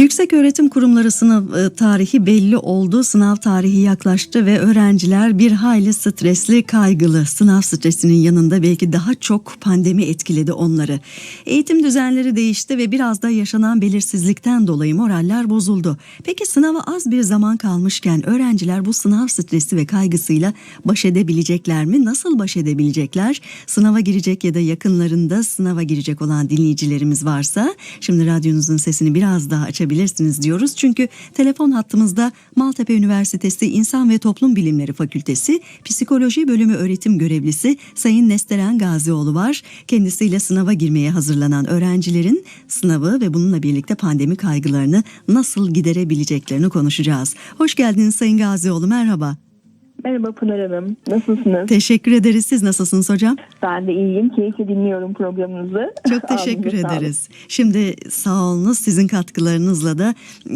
Yüksek öğretim kurumları sınav e, tarihi belli oldu. Sınav tarihi yaklaştı ve öğrenciler bir hayli stresli, kaygılı. Sınav stresinin yanında belki daha çok pandemi etkiledi onları. Eğitim düzenleri değişti ve biraz da yaşanan belirsizlikten dolayı moraller bozuldu. Peki sınava az bir zaman kalmışken öğrenciler bu sınav stresi ve kaygısıyla baş edebilecekler mi? Nasıl baş edebilecekler? Sınava girecek ya da yakınlarında sınava girecek olan dinleyicilerimiz varsa şimdi radyonuzun sesini biraz daha açabilirsiniz diyoruz. Çünkü telefon hattımızda Maltepe Üniversitesi İnsan ve Toplum Bilimleri Fakültesi Psikoloji Bölümü öğretim görevlisi Sayın Nesteren Gazioğlu var. Kendisiyle sınava girmeye hazırlanan öğrencilerin sınavı ve bununla birlikte pandemi kaygılarını nasıl giderebileceklerini konuşacağız. Hoş geldiniz Sayın Gazioğlu merhaba. Merhaba Pınar Hanım. Nasılsınız? Teşekkür ederiz. Siz nasılsınız hocam? Ben de iyiyim. Keyifle dinliyorum programınızı. Çok teşekkür ederiz. Şimdi sağ olunuz sizin katkılarınızla da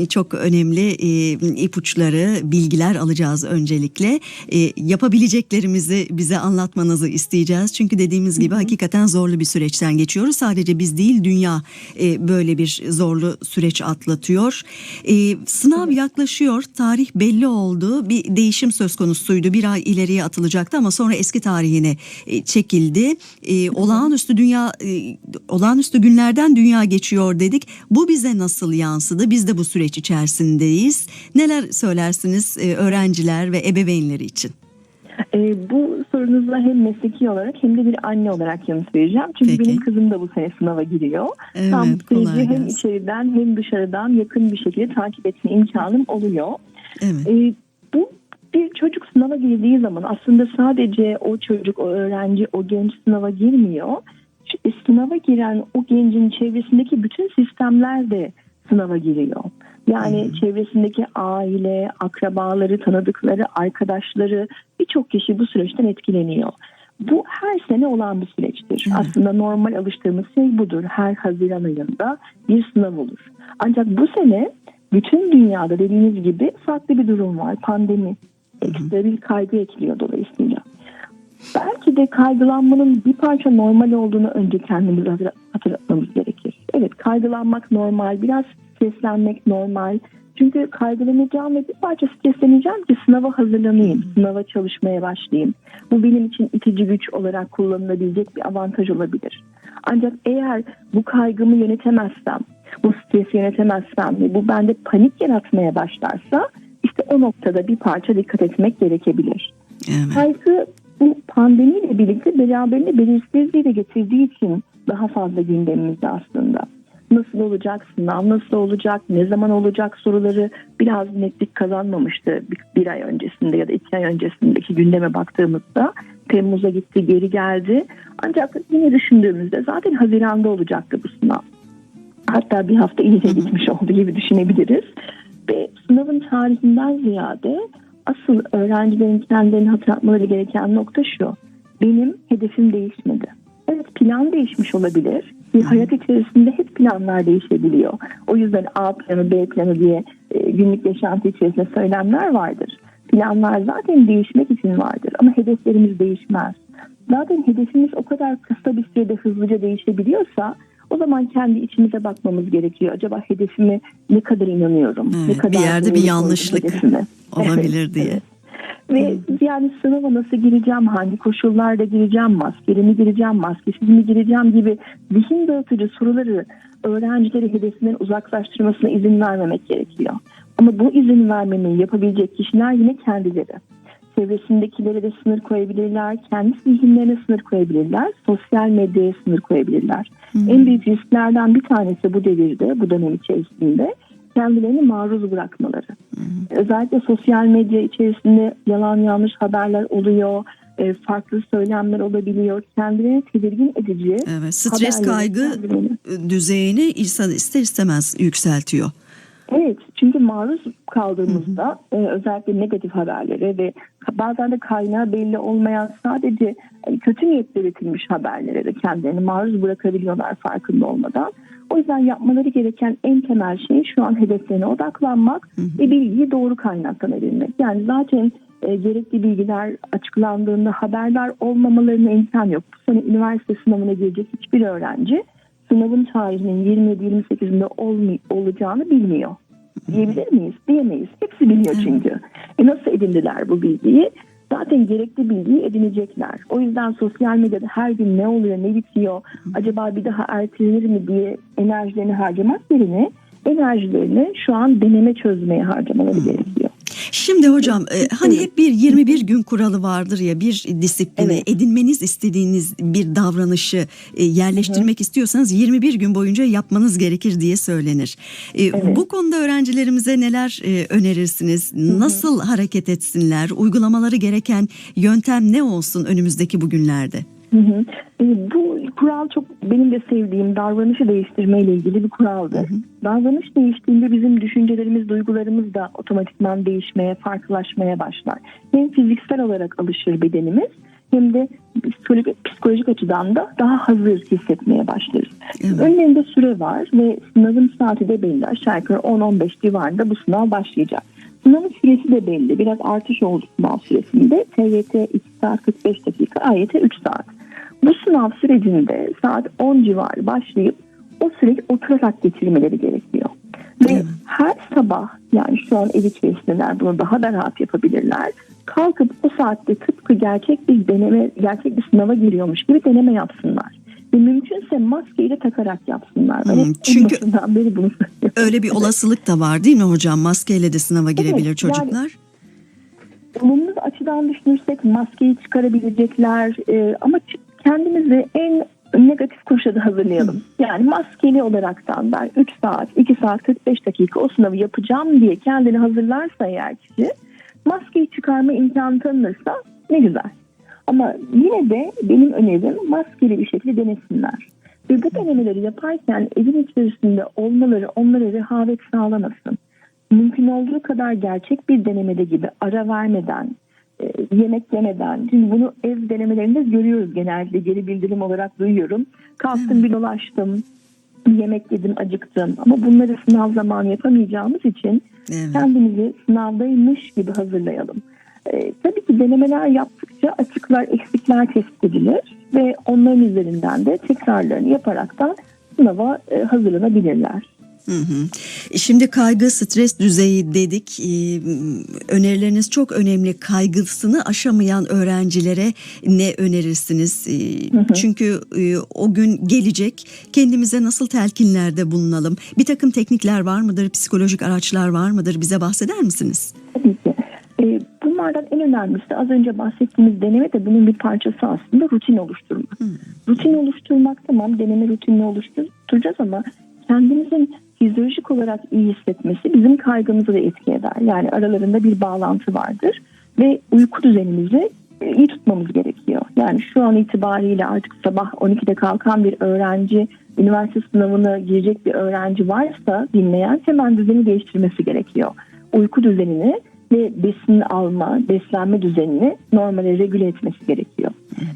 çok önemli e, ipuçları, bilgiler alacağız öncelikle. E, yapabileceklerimizi bize anlatmanızı isteyeceğiz. Çünkü dediğimiz gibi hakikaten zorlu bir süreçten geçiyoruz. Sadece biz değil dünya e, böyle bir zorlu süreç atlatıyor. Sınav yaklaşıyor. Tarih belli oldu. Bir değişim söz konusuydu. Bir ay ileriye atılacaktı ama sonra eski tarihine e, çekildi. E, olağanüstü dünya e, olağanüstü günlerden dünya geçiyor dedik. Bu bize nasıl yansıdı? Biz de bu süreç içerisindeyiz. Neler söylersiniz e, öğrenciler ve ebeveynleri için? Ee, bu sorunuza hem mesleki olarak hem de bir anne olarak yanıt vereceğim. Çünkü Peki. benim kızım da bu sene sınava giriyor. Evet, Tam süreci hem içeriden hem dışarıdan yakın bir şekilde takip etme imkanım oluyor. Evet. Ee, bu bir çocuk sınava girdiği zaman aslında sadece o çocuk, o öğrenci, o genç sınava girmiyor. Ç- Sınava giren o gencin çevresindeki bütün sistemler de sınava giriyor. Yani çevresindeki aile, akrabaları, tanıdıkları, arkadaşları birçok kişi bu süreçten etkileniyor. Bu her sene olan bir süreçtir. Evet. Aslında normal alıştığımız şey budur. Her Haziran ayında bir sınav olur. Ancak bu sene bütün dünyada dediğiniz gibi farklı bir durum var. Pandemi ekstra bir kaygı ekliyor dolayısıyla. Belki de kaygılanmanın bir parça normal olduğunu önce kendimize hatır- hatırlatmamız gerekir. Evet kaygılanmak normal, biraz streslenmek normal. Çünkü kaygılanacağım ve bir parça stresleneceğim ki sınava hazırlanayım, sınava çalışmaya başlayayım. Bu benim için itici güç olarak kullanılabilecek bir avantaj olabilir. Ancak eğer bu kaygımı yönetemezsem, bu stresi yönetemezsem ve bu bende panik yaratmaya başlarsa işte o noktada bir parça dikkat etmek gerekebilir. Evet. Kaygı bu pandemiyle birlikte beraberinde belirsizliği de getirdiği için daha fazla gündemimizde aslında. Nasıl olacak, sınav nasıl olacak, ne zaman olacak soruları biraz netlik kazanmamıştı bir, bir ay öncesinde ya da iki ay öncesindeki gündeme baktığımızda. Temmuz'a gitti, geri geldi. Ancak yine düşündüğümüzde zaten Haziran'da olacaktı bu sınav. Hatta bir hafta iyice gitmiş oldu gibi düşünebiliriz. Ve sınavın tarihinden ziyade asıl öğrencilerin kendilerini hatırlatmaları gereken nokta şu. Benim hedefim değişmedi. Evet plan değişmiş olabilir. Bir hayat içerisinde hep planlar değişebiliyor. O yüzden A planı, B planı diye e, günlük yaşantı içerisinde söylemler vardır. Planlar zaten değişmek için vardır ama hedeflerimiz değişmez. Zaten hedefimiz o kadar kısa bir sürede hızlıca değişebiliyorsa o zaman kendi içimize bakmamız gerekiyor. Acaba hedefime ne kadar inanıyorum? Evet, ne kadar bir yerde bir yanlışlık hedefime? olabilir Evet, diye. evet. Ve yani sınava nasıl gireceğim, hangi koşullarda gireceğim, maskeli mi gireceğim, maskesiz mi gireceğim gibi zihin dağıtıcı soruları öğrencileri hedefinden uzaklaştırmasına izin vermemek gerekiyor. Ama bu izin vermemeyi yapabilecek kişiler yine kendileri. Çevresindekilere de sınır koyabilirler, kendi zihinlerine sınır koyabilirler, sosyal medyaya sınır koyabilirler. En büyük risklerden bir tanesi bu devirde, bu dönem içerisinde kendilerini maruz bırakmaları. Özellikle sosyal medya içerisinde yalan yanlış haberler oluyor, e, farklı söylemler olabiliyor. Kendilerini tedirgin edici Evet. Stres kaygı kendilerini- düzeyini insan ister istemez yükseltiyor. Evet çünkü maruz kaldığımızda e, özellikle negatif haberlere ve bazen de kaynağı belli olmayan sadece e, kötü niyetle üretilmiş haberlere de kendilerini maruz bırakabiliyorlar farkında olmadan. O yüzden yapmaları gereken en temel şey şu an hedeflerine odaklanmak ve bilgiyi doğru kaynaktan edinmek. Yani zaten e, gerekli bilgiler açıklandığında haberdar olmamalarına imkan yok. Bu sene üniversite sınavına girecek hiçbir öğrenci sınavın tarihinin 27-28'inde olmay- olacağını bilmiyor. Diyebilir miyiz? Diyemeyiz. Hepsi biliyor çünkü. E nasıl edindiler bu bilgiyi? Zaten gerekli bilgiyi edinecekler. O yüzden sosyal medyada her gün ne oluyor, ne bitiyor, acaba bir daha ertelenir mi diye enerjilerini harcamak yerine enerjilerini şu an deneme çözmeye harcamaları gerekiyor. Şimdi hocam e, hani hep bir 21 gün kuralı vardır ya bir disipline Evet. edinmeniz istediğiniz bir davranışı e, yerleştirmek istiyorsanız 21 gün boyunca yapmanız gerekir diye söylenir. E, Evet. Bu konuda öğrencilerimize neler e, önerirsiniz? Nasıl hareket etsinler? Uygulamaları gereken yöntem ne olsun önümüzdeki bugünlerde? Hı hı. E, Bu kural çok benim de sevdiğim davranışı değiştirme ile ilgili bir kuraldır. Davranış değiştiğinde bizim düşüncelerimiz, duygularımız da otomatikman değişmeye, farklılaşmaya başlar. Hem fiziksel olarak alışır bedenimiz hem de psikolojik, psikolojik açıdan da daha hazır hissetmeye başlarız. Evet. Önlerinde süre var ve sınavın saati de belli. Aşağı yukarı 10-15 civarında bu sınav başlayacak. Sınavın süresi de belli. Biraz artış oldu sınav süresinde. TYT 2 saat 45 dakika, AYT 3 saat. Bu sınav sürecinde saat 10 civarı başlayıp o süreci oturarak geçirmeleri gerekiyor. Ve her sabah yani şu an ev içerisindeler bunu daha da rahat yapabilirler. Kalkıp o saatte tıpkı gerçek bir deneme, gerçek bir sınava giriyormuş gibi deneme yapsınlar. Ve mümkünse maskeyi de takarak yapsınlar. Hmm, en çünkü- beri bunu. Öyle bir olasılık da var değil mi hocam? Maskeyle de sınava girebilir yani- çocuklar. olumlu açıdan düşünürsek maskeyi çıkarabilecekler e, ama ç- kendimizi en negatif kurşa da hazırlayalım. Yani maskeli olaraktan ben 3 saat, 2 saat 45 dakika o sınavı yapacağım diye kendini hazırlarsa eğer kişi maskeyi çıkarma imkanı tanınırsa ne güzel. Ama yine de benim önerim maskeli bir şekilde denesinler. Ve bu denemeleri yaparken evin içerisinde olmaları onlara rehavet sağlamasın mümkün olduğu kadar gerçek bir denemede gibi ara vermeden, yemek yemeden. Çünkü bunu ev denemelerinde görüyoruz genelde geri bildirim olarak duyuyorum. Kalktım bir dolaştım, yemek yedim acıktım ama bunları sınav zamanı yapamayacağımız için Evet. kendimizi sınavdaymış gibi hazırlayalım. E, tabii ki denemeler yaptıkça açıklar, eksikler tespit edilir ve onların üzerinden de tekrarlarını yaparaktan sınava e, hazırlanabilirler. Hı hı. Şimdi kaygı, stres düzeyi dedik. Ee, önerileriniz çok önemli. Kaygısını aşamayan öğrencilere ne önerirsiniz? Ee, Çünkü e, o gün gelecek. Kendimize nasıl telkinlerde bulunalım? Bir takım teknikler var mıdır? Psikolojik araçlar var mıdır? Bize bahseder misiniz? Tabii ki. E, bunlardan en önemlisi az önce bahsettiğimiz deneme de bunun bir parçası aslında rutin oluşturmak. Rutin oluşturmak tamam deneme rutinini oluşturacağız ama kendimizin fizyolojik olarak iyi hissetmesi bizim kaygımızı da etki eder. Yani aralarında bir bağlantı vardır ve uyku düzenimizi e, iyi tutmamız gerekiyor. Yani şu an itibariyle artık sabah 12'de kalkan bir öğrenci, üniversite sınavına girecek bir öğrenci varsa dinleyen hemen düzeni değiştirmesi gerekiyor. Uyku düzenini ve besin alma, beslenme düzenini normale regüle etmesi gerekiyor.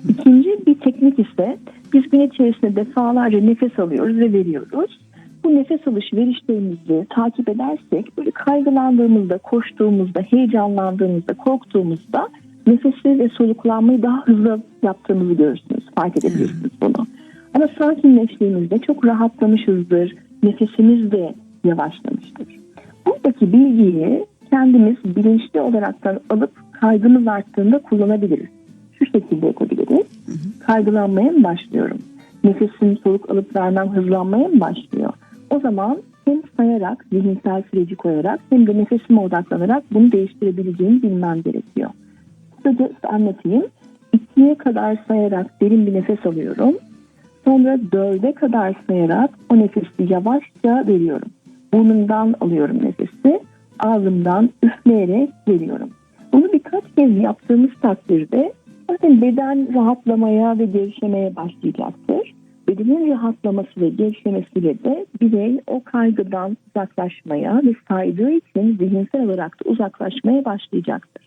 İkinci bir teknik ise biz gün içerisinde defalarca nefes alıyoruz ve veriyoruz. Bu nefes alış verişlerimizi takip edersek böyle kaygılandığımızda, koştuğumuzda, heyecanlandığımızda, korktuğumuzda nefesi ve soluklanmayı daha hızlı yaptığımızı görürsünüz. Fark edebilirsiniz bunu. Ama sakinleştiğimizde çok rahatlamışızdır. Nefesimiz de yavaşlamıştır. Buradaki bilgiyi kendimiz bilinçli olaraktan alıp kaygımız arttığında kullanabiliriz. Şu şekilde yapabiliriz. Kaygılanmaya mı başlıyorum? Nefesim soluk alıp vermem hızlanmaya mı başlıyor? O zaman hem sayarak, zihinsel süreci koyarak hem de nefesime odaklanarak bunu değiştirebileceğimi bilmem gerekiyor. Kısaca anlatayım. İkiye kadar sayarak derin bir nefes alıyorum. Sonra dörde kadar sayarak o nefesi yavaşça veriyorum. Burnumdan alıyorum nefesi. Ağzımdan üfleyerek veriyorum. Bunu birkaç kez yaptığımız takdirde zaten beden rahatlamaya ve gevşemeye başlayacaktır. Bedenin rahatlaması ve gevşemesiyle de birey o kaygıdan uzaklaşmaya ve saydığı için zihinsel olarak da uzaklaşmaya başlayacaktır.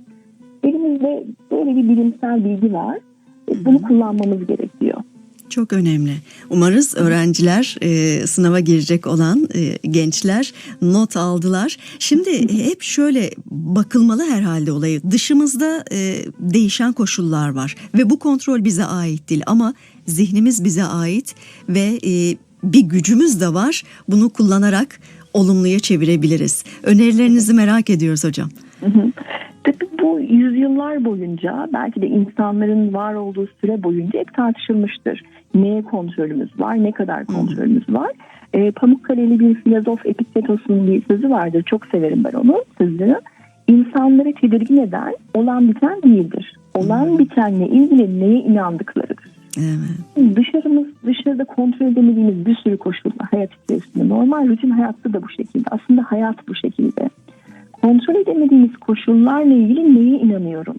Elimizde böyle bir bilimsel bilgi var. E, Bunu kullanmamız gerekiyor. Çok önemli. Umarız öğrenciler e, sınava girecek olan e, gençler not aldılar. Şimdi hep şöyle bakılmalı herhalde olayı. Dışımızda e, değişen koşullar var ve bu kontrol bize ait değil ama zihnimiz bize ait ve e, bir gücümüz de var. Bunu kullanarak olumluya çevirebiliriz. Önerilerinizi merak ediyoruz hocam. Hı hı. Yüzyıllar boyunca belki de insanların var olduğu süre boyunca hep tartışılmıştır. Neye kontrolümüz var, ne kadar kontrolümüz var. E, Pamukkale'li bir filozof Epiktetos'un bir sözü vardır. Çok severim ben onu sözünü. İnsanları tedirgin eden olan biten değildir. Olan bitenle ilgili neye inandıklarıdır. Evet. Dışarımız, dışarıda kontrol edemediğimiz bir sürü koşul var hayat içerisinde. Normal rutin hayatta da bu şekilde. Aslında hayat bu şekilde. Kontrol edemediğimiz koşullarla ilgili neye inanıyorum?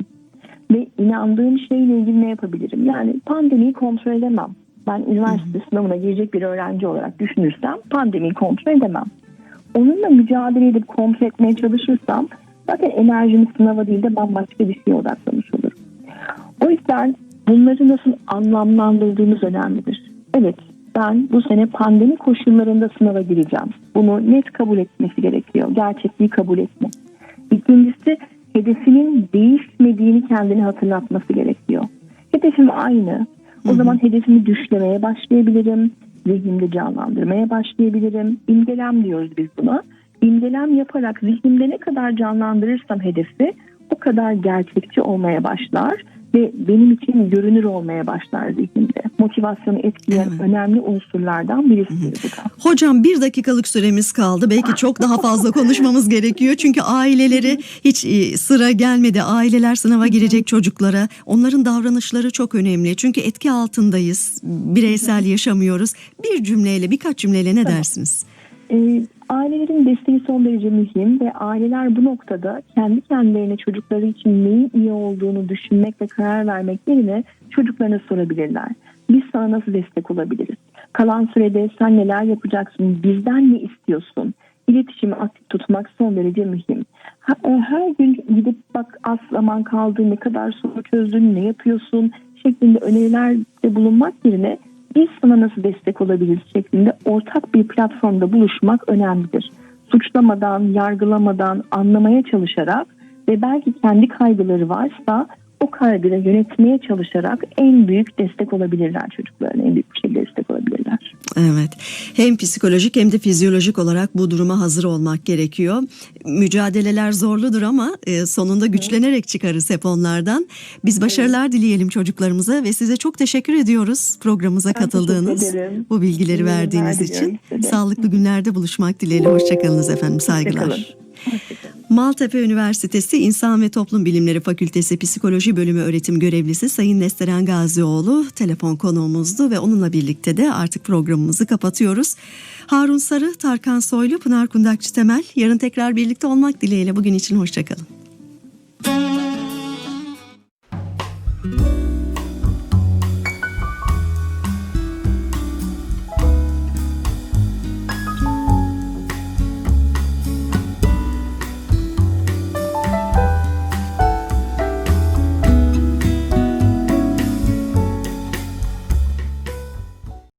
Ve inandığım şeyle ilgili ne yapabilirim? Yani pandemiyi kontrol edemem. Ben üniversite sınavına girecek bir öğrenci olarak düşünürsem pandemiyi kontrol edemem. Onunla mücadele edip kontrol etmeye çalışırsam zaten enerjimi sınava değil de bambaşka bir şeye odaklamış olurum. O yüzden bunları nasıl anlamlandırdığımız önemlidir. Evet ben bu sene pandemi koşullarında sınava gireceğim. Bunu net kabul etmesi gerekiyor. Gerçekliği kabul etme. İkincisi hedefinin değişmediğini kendine hatırlatması gerekiyor. Hedefim aynı. O zaman hedefimi düşlemeye başlayabilirim. Zihnimde canlandırmaya başlayabilirim. İmgelem diyoruz biz buna. İmgelem yaparak zihnimde ne kadar canlandırırsam hedefi o kadar gerçekçi olmaya başlar ve benim için görünür olmaya başlar zihnimde. Motivasyonu etkileyen Evet. önemli unsurlardan birisidir bu da. Hocam bir dakikalık süremiz kaldı. Belki çok daha fazla konuşmamız gerekiyor. Çünkü aileleri hiç e, sıra gelmedi. Aileler sınava girecek çocuklara. Onların davranışları çok önemli. Çünkü etki altındayız. Bireysel yaşamıyoruz. Bir cümleyle birkaç cümleyle ne dersiniz? E, ailelerin desteği son derece mühim ve aileler bu noktada kendi kendilerine çocukları için neyin iyi olduğunu düşünmek ve karar vermek yerine çocuklarına sorabilirler. Biz sana nasıl destek olabiliriz? Kalan sürede sen neler yapacaksın? Bizden ne istiyorsun? İletişimi aktif tutmak son derece mühim. E, Her gün gidip bak az zaman kaldı, ne kadar soru çözdün, ne yapıyorsun şeklinde önerilerde bulunmak yerine biz sana nasıl destek olabiliriz şeklinde ortak bir platformda buluşmak önemlidir. Suçlamadan, yargılamadan, anlamaya çalışarak ve belki kendi kaygıları varsa o kaygıları yönetmeye çalışarak en büyük destek olabilirler çocuklarına, en büyük bir şekilde destek olabilirler. Evet. Hem psikolojik hem de fizyolojik olarak bu duruma hazır olmak gerekiyor. Mücadeleler zorludur ama e, sonunda güçlenerek çıkarız hep onlardan. Biz başarılar dileyelim çocuklarımıza ve size çok teşekkür ediyoruz programımıza Ben katıldığınız, bu bilgileri verdiğiniz için. size. Sağlıklı günlerde buluşmak dileğiyle. Hoşçakalınız efendim. Saygılar. Hoşçakalın. Hoşçakalın. Maltepe Üniversitesi İnsan ve Toplum Bilimleri Fakültesi Psikoloji Bölümü öğretim görevlisi Sayın Nesteren Gazioğlu telefon konuğumuzdu ve onunla birlikte de artık programımızı kapatıyoruz. Harun Sarı, Tarkan Soylu, Pınar Kundakçı Temel yarın tekrar birlikte olmak dileğiyle bugün için hoşçakalın.